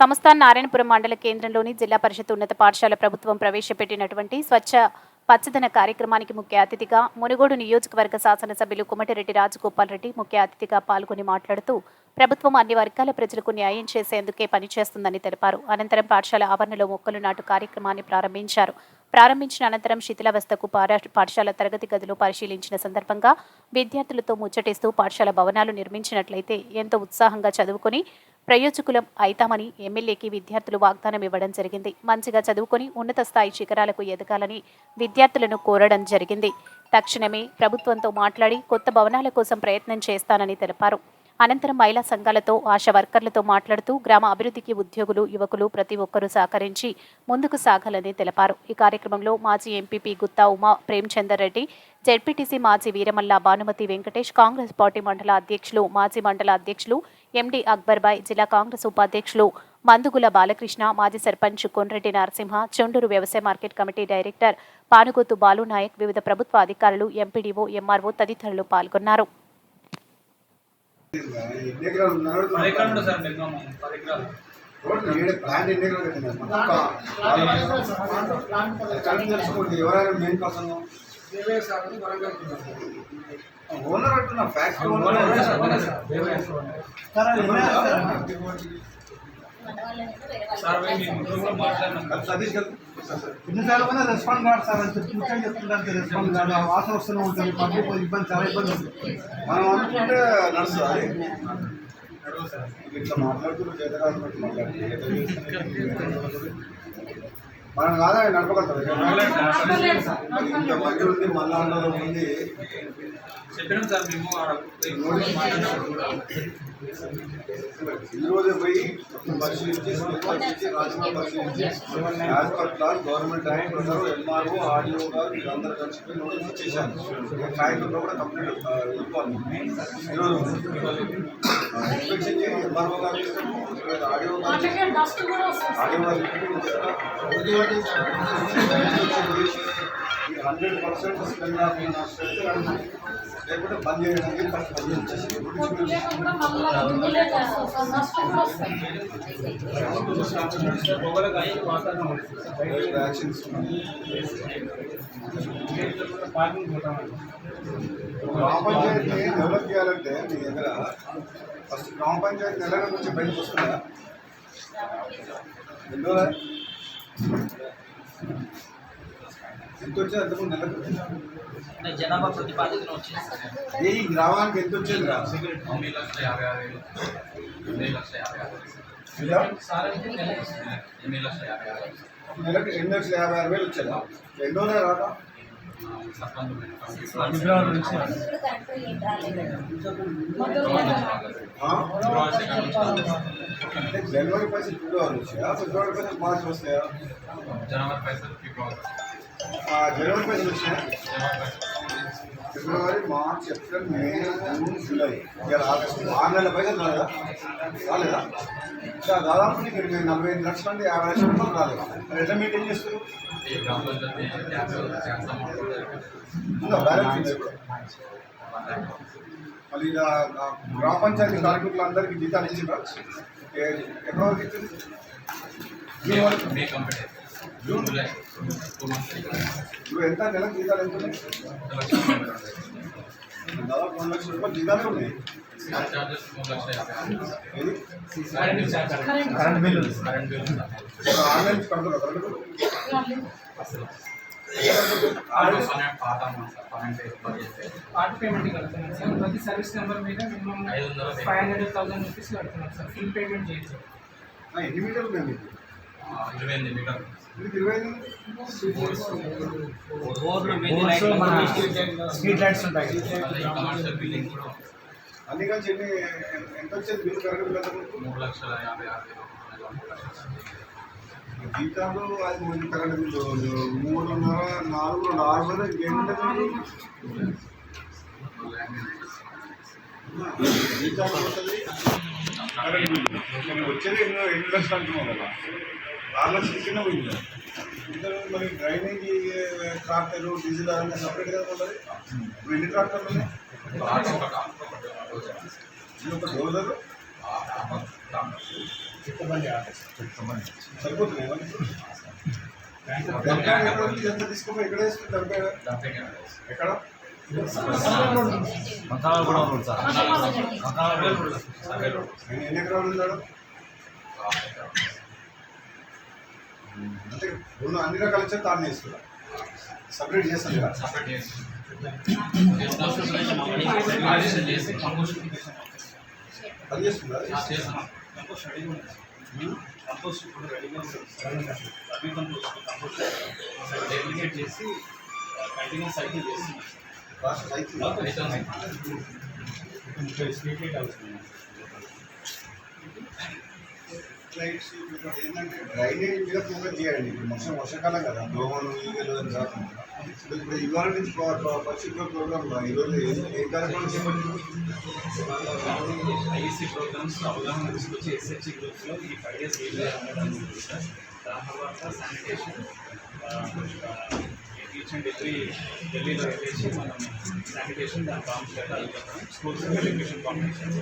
సంస్థాన్ నారాయణపురం మండల కేంద్రంలోని జిల్లా పరిషత్ ఉన్నత పాఠశాల ప్రభుత్వం ప్రవేశపెట్టినటువంటి స్వచ్ఛ పచ్చదన కార్యక్రమానికి ముఖ్య అతిథిగా మునుగోడు నియోజకవర్గ శాసనసభ్యులు కుమటిరెడ్డి రాజగోపాల్ రెడ్డి ముఖ్య అతిథిగా పాల్గొని మాట్లాడుతూ ప్రభుత్వం అన్ని వర్గాల ప్రజలకు న్యాయం చేసేందుకే పనిచేస్తుందని తెలిపారు. అనంతరం పాఠశాల ఆవరణలో మొక్కలు నాటు కార్యక్రమాన్ని ప్రారంభించారు. ప్రారంభించిన అనంతరం శిథిలావస్థకు పారా- పాఠశాల తరగతి గదిలో పరిశీలించిన సందర్భంగా విద్యార్థులతో ముచ్చటిస్తూ పాఠశాల భవనాలు నిర్మించినట్లయితే ఎంతో ఉత్సాహంగా చదువుకొని ప్రయోజకులం అవుతామని ఎమ్మెల్యేకి విద్యార్థులు వాగ్దానం ఇవ్వడం జరిగింది. మంచిగా చదువుకొని ఉన్నత స్థాయి శిఖరాలకు ఎదగాలని విద్యార్థులను కోరడం జరిగింది. తక్షణమే ప్రభుత్వంతో మాట్లాడి కొత్త భవనాల కోసం ప్రయత్నం చేస్తానని తెలిపారు. అనంతరం మహిళా సంఘాలతో ఆశా వర్కర్లతో మాట్లాడుతూ గ్రామ అభివృద్ధికి ఉద్యోగులు యువకులు ప్రతి ఒక్కరూ సహకరించి ముందుకు సాగాలని తెలిపారు. ఈ కార్యక్రమంలో మాజీ ఎంపీపీ గుత్తా ఉమా ప్రేమచందర్ రెడ్డి జెడ్పీటీసీ మాజీ వీరమల్ల భానుమతి వెంకటేష్ కాంగ్రెస్ పార్టీ మండల అధ్యక్షులు మాజీ మండల అధ్యక్షులు ఎండి అక్బర్బాయ్ జిల్లా కాంగ్రెస్ ఉపాధ్యక్షులు మందుగుల బాలకృష్ణ మాజీ సర్పంచ్ కొండ్రెడ్డి నరసింహ చొండూరు వ్యవసాయ market committee director Panugothu Balu Nayak వివిధ ప్రభుత్వ అధికారులు ఎంపీడీఓ ఎంఆర్ఓ తదితరులు పాల్గొన్నారు. ఎన్ని ఎకరాలు ఉన్నారు? పది ఎకరాలు ఉంటుంది సార్ మినిమం పది ఎకరాలు రోడ్డు ఈడ ప్లాంట్ ఎన్ని ఎకరాలు కట్టినారు? అది కరెక్ట్ తెలుసుకోండి ఎవరైనా మెయిన్ పర్సన్ ఓనర్ అంటున్నా ఫ్యాక్టరీ సార్ మీ ఇంట్లో కూడా మాట్లాడినాం సతీష్ గారు ఎన్నిసార్లు కూడా రెస్పాండ్ కాదు సార్ అని చెప్పి ముఖ్యంగా చెప్తుంటే రెస్పాండ్ కాదు. ఆ వాసన వస్తూనే ఉంటుంది. పబ్లిక్ ఇబ్బంది చాలా ఇబ్బంది ఉంది మనం అనుకుంటే నడుస్తుంది ఇట్లా మాట్లాడుతూ చేత మాట్లాడుతుంది. మనం కాదా నడపగలుగుతాం మంది ఉంది మళ్ళా ఉంది చెప్పినాం సార్ మేము ఆడ నోటీస్ మాట్లాడినాం ఈ రోజే పోయి పరిశీలించి పరిశీలించి రాజకీయ పరిశీలించి as per class government act ప్రకారం ఎంఆర్ఓ ఆర్డీఓ గారు వీళ్ళందరూ కలిసిపోయి నోటీస్ నేను కాగితంలో కూడా కంప్లీట్ ఇవ్వాలి. ఈరోజు ఇన్స్పెక్షన్ చేసి ఎంఆర్ఓ గారు ఆడియో గారు. Audio garu hundred percent spend లేకపోతే బంద్ చేయడానికి ఫస్ట్ బంద్ చేసేసి గ్రామ పంచాయతీ డెవలప్ చేయాలంటే మీ దగ్గర ఫస్ట్ గ్రామ పంచాయతీ నెల నుంచి బయటకు వస్తుందా ఎందువల్ల? ఎంత వచ్చేది అంతకుముందు నెలకు అంటే జనాభా ప్రతిపాదన వచ్చింది సార్. ఏ ఈ గ్రామానికి ఎంత వచ్చేది రా తొమ్మిది లక్షల యాభై ఆరు వేలు. ఎనిమిది లక్షల యాభై ఆరు ఎనిమిది లక్షల యాభై ఆరు వేలు. నెలకు ఎనిమిది లక్షల యాభై ఆరు వేలు వచ్చేదా రాదా? జనవరి పైసలు ఫిబ్రవరి వచ్చాయా ఫిబ్రవరి పైసలు మార్చి వస్తాయా జనవరి పైసలు ఫిబ్రవరి ఆ, జనవరి పైసలు వచ్చినాయా జనవరి పైసలు ఫిబ్రవరి March April May June July ఇక ఆగస్టు. ఆరు నెలల పైసలు రాలేదా రాలేదా ఇంకా దాదాపు నీకు ఇరవై నలభై ఐదు లక్షల నుండి యాభై లక్షల రూపాయలు రాలేదు మరి ఎట్లా మెయింటైన్ చేస్తారు? బ్యాలెన్స్ మళ్ళీ ఇలా గ్రామ పంచాయతీ కార్మికులందరికీ జీతాలు ఇచ్చిందా ఎక్కడ వరకు ఇచ్చింది మే వరకు జూన్? ఎంత నెలకు జీతాలు ఎంత దాదాపు రెండు లక్షల రూపాయలు జీతాలే ఉన్నాయి కరెంట్ బిల్లు ఆన్లైన్ కడుతున్నా కరెంట్ చేస్తే పార్ట్ పేమెంట్ కడుతున్నాం సార్. ప్రతి సర్వీస్ నెంబర్ మీద minimum five hundred thousand rupees కడుతున్నాం సార్. ఫుల్ పేమెంట్ చేయొచ్చు ఎన్ని మీటర్లు ఇరవై ఎనిమిది స్ట్రీట్ లైట్స్ ఉంటాయి. బిల్డింగ్ కూడా అన్ని కలిసి ఎంత వచ్చేది బిల్లు? మూడు లక్షల యాభై ఆరు జీతాలు అది ముందు కరెంట్ బిల్లు మూడున్నర నాలుగు రెండు ఆరు వేలు ఇంకేముంటుంది? మీకు? జీతాలు పోతుంది కరెంట్ బిల్లు. మనకి వచ్చేది ఎన్నో ఎన్ని లక్షలు అంటున్నాం కదా? లక్షలు కింద పోయింది. మరి డ్రైనేజ్ ట్రాక్టర్ డీజిల్ అన్నీ సపరేట్గా ఉంటుంది ఇప్పుడు ఎన్ని ట్రాక్టర్లు ఉన్నాయి? ఒక డోజర్ సరిపోతుంది ఎంత తీసుకోమో ఎక్కడ వేసుకుంటారు. ఎక్కడ? రోడ్. ఎన్ని ఎకరాలు ఉన్నాడు అంటే అన్ని రకాల చెత్త తాను వేస్తున్నా సపరేట్ చేస్తాను కదా. సపరేట్ చేసి ఆడిషన్ చేసి కంపోస్ట్ పని చేస్తుందా కంపోస్ట్ ఇప్పుడు రెడీగా ఉంటుంది అవి కంపోస్ట్ కంపోస్ట్ డెలిగేట్ చేసి కంటిన్యూస్ సైకిల్ చేస్తున్నాం. అవుతుంది లైట్స్ ఏంటంటే డ్రైనేజ్ మీద ఫోకస్ చేయండి. వర్షం వర్షాకాలం కదా. దోమలు ఈగలు అని కాకుండా ఇప్పుడు ఇవాళ నుంచి పరిస్థితుల ప్రోగ్రామ్ ఈరోజు ఏ కార్యక్రమం చేపట్టింది? ప్రోగ్రామ్స్ అవగాహన తీసుకొచ్చి ఎస్హెచ్సి గ్రూప్స్లో ఈ ఫైవ్ ఇయర్స్ ఏం సార్. దాని తర్వాత శానిటేషన్ ఈచ్ అండ్ ఎవ్రీ ఢిల్లీలో వెళ్ళేసి మనం శానిటేషన్ దాని కాంప్స్ స్కూల్స్ ఎడ్యుకేషన్ కాంపిటీషన్